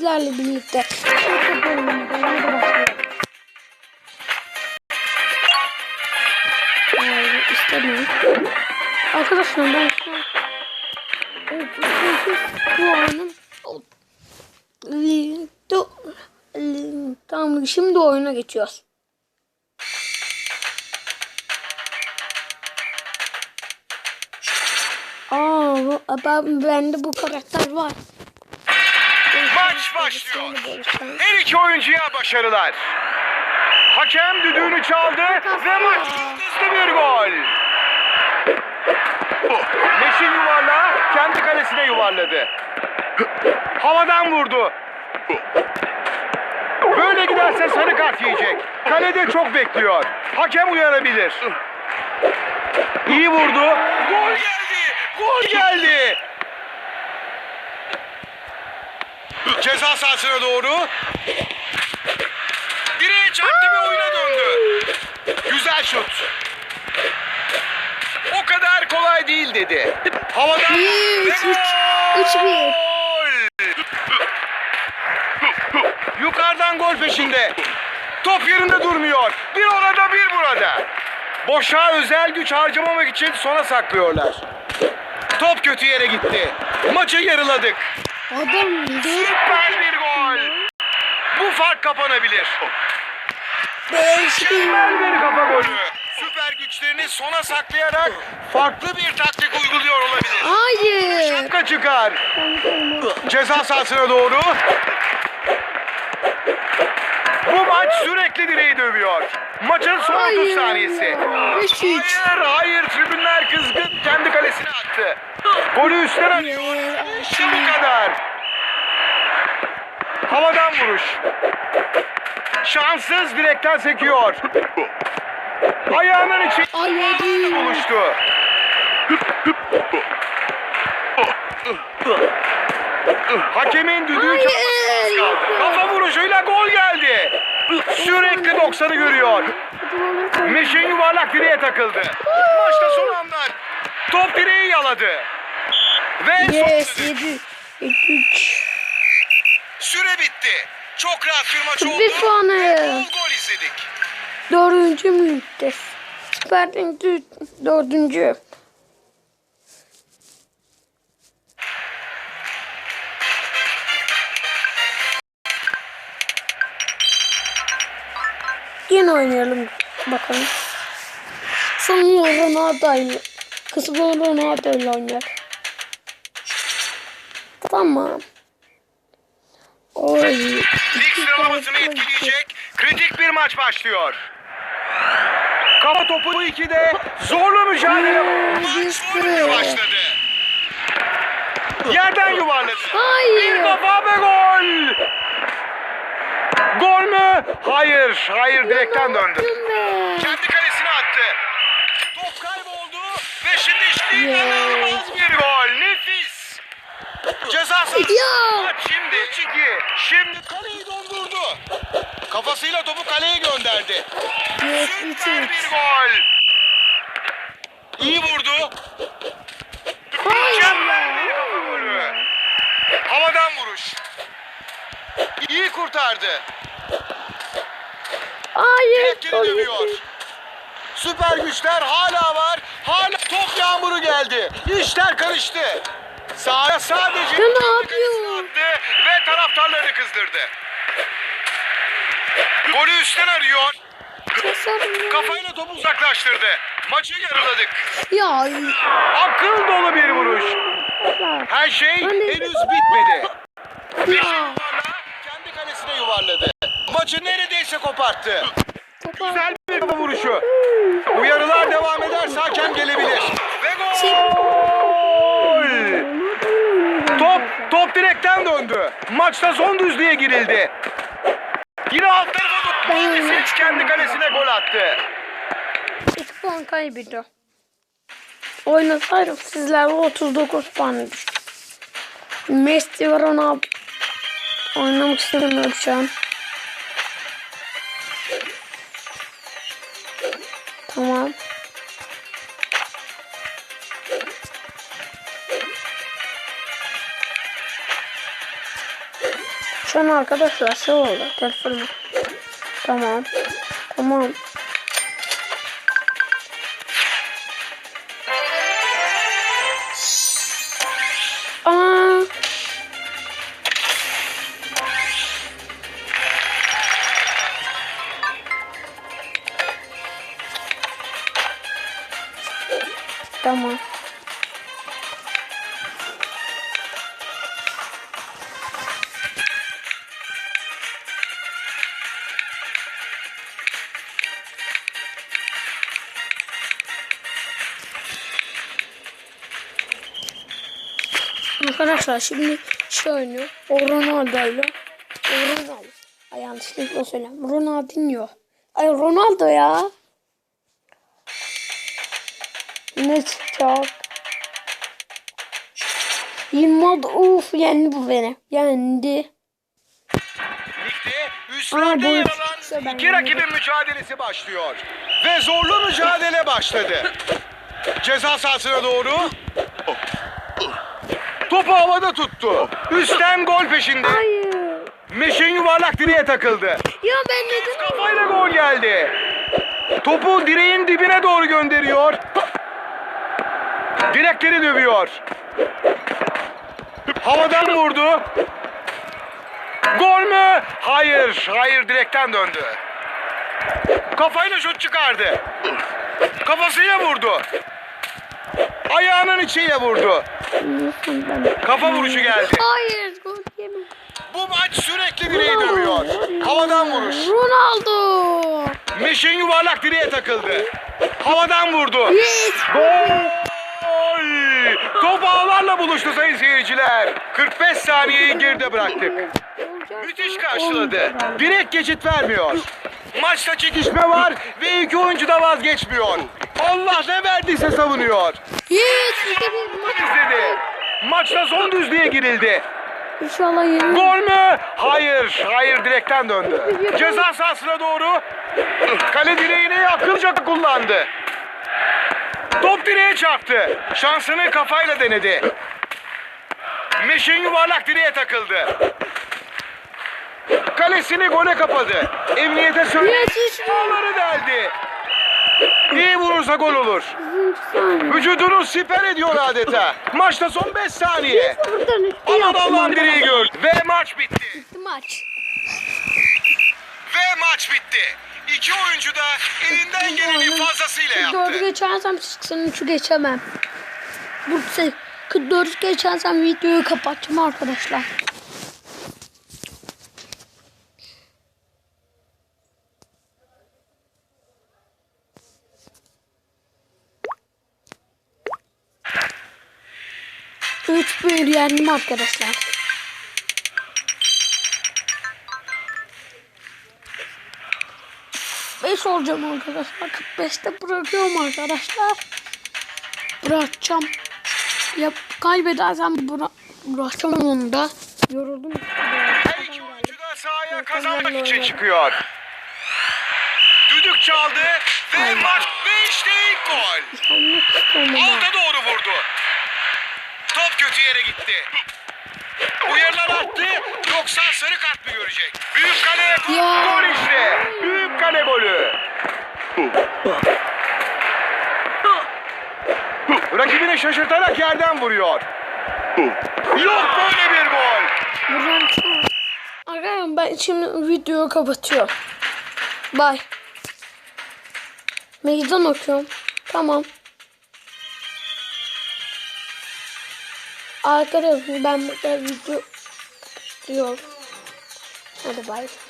sizlerle birlikte istemiyorum. Arkadaşlar ben şu an bu anın Tamam şimdi oyuna geçiyoruz. Aa, ben, bende bu karakter var. Maç başlıyor. Her iki oyuncuya başarılar. Hakem düdüğünü çaldı ve maç hızlı bir gol. Meşin yuvarlağı kendi kalesine yuvarladı. Havadan vurdu. Böyle giderse sarı kart yiyecek. Kalede çok bekliyor. Hakem uyarabilir. İyi vurdu. Gol geldi. Gol geldi. Ceza sahasına doğru. Direğe çarptı ve oyuna döndü. Güzel şut. O kadar kolay değil dedi. Ve bir. gol. Yukarıdan gol peşinde. Top yerinde durmuyor. Bir orada bir burada. Boşa özel güç harcamamak için sona saklıyorlar. Top kötü yere gitti. Maçı yarıladık. Adam. Süper bir gol. Bu fark kapanabilir. Mükemmel bir kafa golü. Süper güçlerini sona saklayarak farklı bir taktik uyguluyor olabilir. Hayır. Şapka çıkar. Ceza sahasına doğru. Bu maç sürekli direği dövüyor. Maçın son 30 Hayır. saniyesi. Beş üç. Hayır, hayır. Tribünler kızgın. Kendi kalesine attı. Golü üstten atıyor. İşte bu kadar. Havadan vuruş. Şanssız direkten sekiyor. Ayağının içi Hayır. buluştu. Hakemin düdüğü kaldı. Kafa vuruşuyla gol. Sürekli 90'ı görüyor. Meşin yuvarlak direğe takıldı. Maçta son anlar. Top direği yaladı. Ve son Yes. düdük. Yedi. Üç. üç. Süre bitti. Çok rahat bir maç oldu. Bir puanı. Gol izledik. Dördüncü müddet. Süper Lig'de dördüncü. Yine oynayalım bakalım. Sonra Ronaldo ile kısmı Ronaldo ile oynar. Tamam. Oy. Lig sıralamasını etkileyecek kritik bir maç başlıyor. Kafa topu 2'de zorlu mücadele. Maç zorluya başladı. Yerden yuvarladı. Bir Hayır. kafa ve gol. Gol mü? Hayır. Hayır direkten döndü. Kendi kalesine attı. Top kayboldu ve şimdi Yeah. inanılmaz bir gol. Nefis. Ceza sahası. Şimdi 3-2. Şimdi kaleyi dondurdu. Kafasıyla topu kaleye gönderdi. Süper bir gol. İyi vurdu. Mükemmel bir kafa golü. Havadan vuruş. İyi kurtardı. Hayır. Gol dövüyor. Süper güçler hala var. Hala top yağmuru geldi. İşler karıştı. Sahaya sadece ne yapıyor? ve taraftarları kızdırdı. Golü üstten arıyor. Kafayla topu uzaklaştırdı. Maçı yarıladık. Ya. Akıl dolu bir vuruş. Her şey henüz bitmedi. Ya. Yuvarladı. Maçı neredeyse koparttı. Güzel bir kafa vuruşu. Uyarılar devam ederse hakem gelebilir. Ve gol! Top, top direkten döndü. Maçta son düzlüğe girildi. Yine alt tarafa. Mühendisic kendi kalesine gol attı. 2 puan kaybediyor. Oynasaydım sizlerle 39 puan. Messi var ona oynamak istemiyorum şu an. Tamam. Şu an arkadaşlar şey oldu. Telefonum. Tamam. Tamam. Tamam. Arkadaşlar şimdi şey oynuyor. O Ronaldo'yla. Ronaldo. Ay yanlışlıkla söyleyeyim. Ronaldinho. Ay Ronaldo ya. Ne çıkacak? Yılmaz uf yendi bu beni. Yendi. Ligde üstlerde yer alan iki rakibin mücadelesi başlıyor. Ve zorlu mücadele başladı. Ceza sahasına doğru. Topu havada tuttu. Üstten gol peşinde. Hayır. Meşin yuvarlak direğe takıldı. Ya ben neden Kafayla gol geldi. Topu direğin dibine doğru gönderiyor. Direkleri dövüyor. Havadan vurdu. Gol mü? Hayır, hayır direkten döndü. Kafayla şut çıkardı. Kafasıyla vurdu. Ayağının içiyle vurdu. Kafa vuruşu geldi. Hayır gol yemem. Bu maç sürekli direği dövüyor. Havadan vuruş. Ronaldo. Meşin yuvarlak direğe takıldı. Havadan vurdu. Yes. Gol! Top ağlarla buluştu sayın seyirciler. 45 saniyeyi geride bıraktık. Müthiş karşıladı. Direkt geçit vermiyor. Maçta çekişme var ve iki oyuncu da vazgeçmiyor. Allah ne verdiyse savunuyor. İzledi. Maçta son düzlüğe girildi. İnşallah yenir. Gol mü? Hayır. Hayır direkten döndü. Ceza sahasına doğru. Kale direğini akılca kullandı. Top direğe çarptı. Şansını kafayla denedi. Meşin yuvarlak direğe takıldı. Kalesini gole kapadı. Emniyete söyledi. Ağları deldi. İyi vurursa gol olur. Vücudunu siper ediyor adeta. Maçta son 5 saniye. Aman Allah'ım direği gördü. Ve maç bitti. Maç. Ve maç bitti. İki oyuncu da elinden gelenin fazlasıyla yaptı. geçersem 83'ü geçemem. Bu se- 44 geçersem videoyu kapatacağım arkadaşlar. Üç bir yendim arkadaşlar. Beş olacağım arkadaşlar. 45'te bırakıyorum arkadaşlar. Bırakacağım. Yap kaybedersem bıra bırakacağım onu da. Yoruldum. Her iki oyuncu da sahaya kazanmak için çıkıyor. Düdük çaldı ve maç ve işte ilk gol. Alta doğru vurdu. Top kötü yere gitti. Uyarılar attı yoksa sarı kart mı görecek? Büyük kale Ya. gol işte. Büyük kale golü. Rakibini şaşırtarak yerden vuruyor. Yok böyle bir gol. Arkadaşlar ben şimdi videoyu kapatıyorum. Bye. Meydan okuyorum. Tamam. Arkadaşlar ben burada video diyorum. Hadi bye.